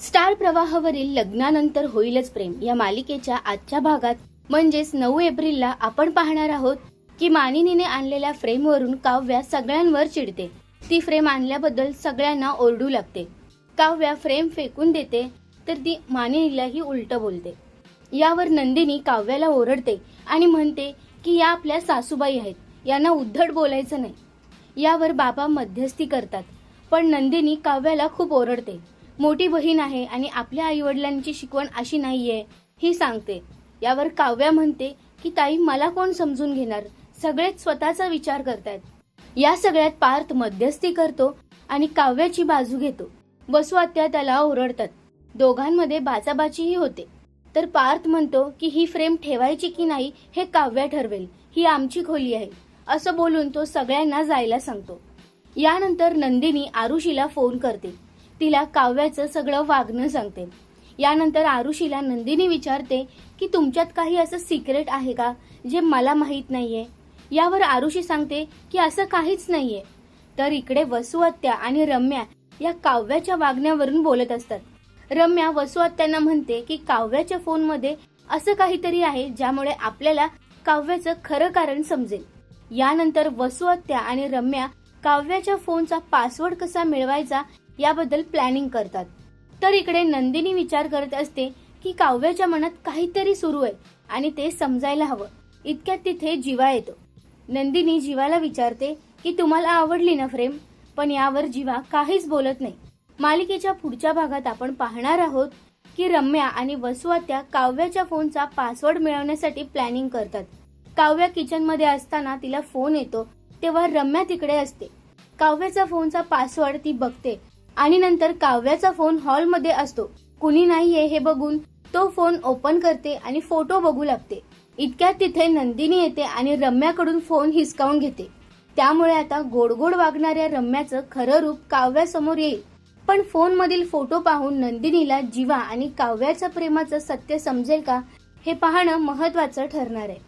Star प्रवाहावरील लग्नानंतर होईलच प्रेम. या मालिकेच्या आजच्या भागात म्हणजेच नऊ एप्रिलला आपण पाहणार आहोत की मानिनीने आणलेल्या फ्रेमवरून काव्या सगळ्यांवर चिडते. ती फ्रेम आणल्याबद्दल सगळ्यांना ओरडू लागते. काव्या फ्रेम फेकून देते तर ती मानिनीलाही उलट बोलते. यावर नंदिनी काव्याला ओरडते आणि म्हणते की या आपल्या सासूबाई आहेत. यांना उद्धट बोलायचं नाही. यावर बाबा मध्यस्थी करतात. पण नंदिनी काव्याला खूप ओरडते. मोठी बहीण आहे आणि आपल्या आईवडिलांची शिकवण अशी नाही आहे ही सांगते. यावर काव्या म्हणते की ताई मला कोण समजून घेणार? सगळेच स्वतःचा विचार करतायत. या सगळ्यात पार्थ मध्यस्थी करतो आणि काव्याची बाजू घेतो. बसू आत्या त्याला ओरडतात. दोघांमध्ये बाचाबाचीही होते. तर पार्थ म्हणतो की ही फ्रेम ठेवायची की नाही हे काव्या ठरवेल. ही आमची खोली आहे. असं बोलून तो सगळ्यांना जायला सांगतो. यानंतर नंदिनी आरुषीला फोन करते. तिला काव्याचं सगळं वागणं सांगते. यानंतर आरुषीला नंदिनी विचारते की तुमच्यात काही असं सिक्रेट आहे का जे मला माहीत नाहीये? यावर आरुषी सांगते की असं काहीच नाहीये. तर इकडे वसुहत्या आणि रम्या या काव्याच्या वागण्यावरून बोलत असतात. रम्या वसुहत्यांना म्हणते की काव्याच्या फोनमध्ये असं काहीतरी आहे ज्यामुळे आपल्याला काव्याचं खरं कारण समजेल. यानंतर वसुहत्या आणि रम्या काव्याच्या फोनचा पासवर्ड कसा मिळवायचा याबद्दल प्लॅनिंग करतात. तर इकडे नंदिनी विचार करत असते की काव्याच्या मनात काहीतरी सुरू आहे आणि ते समजायला हवं. इतक्यात तिथे जीवा येतो. नंदिनी जीवाला विचारते की तुम्हाला आवडली ना फ्रेम? पण यावर जीवा काहीच बोलत नाही. मालिकेच्या पुढच्या भागात आपण पाहणार आहोत की रम्या आणि वसुआत्या काव्याच्या फोनचा पासवर्ड मिळवण्यासाठी प्लॅनिंग करतात. काव्या किचनमध्ये असताना तिला फोन येतो तेव्हा रम्या तिकडे असते. काव्याचा फोनचा पासवर्ड ती बघते. आणि नंतर काव्याचा फोन हॉलमध्ये असतो. कुणी नाहीये हे बघून तो फोन ओपन करते आणि फोटो बघू लागते. इतक्यात तिथे नंदिनी येते आणि रम्याकडून फोन हिसकावून घेते. त्यामुळे आता गोड गोड वागणाऱ्या रम्याचं खरं रूप काव्यासमोर येईल. पण फोन मधील फोटो पाहून नंदिनीला जीवा आणि काव्याच्या प्रेमाचं सत्य समजेल का हे पाहणं महत्वाचं ठरणार आहे.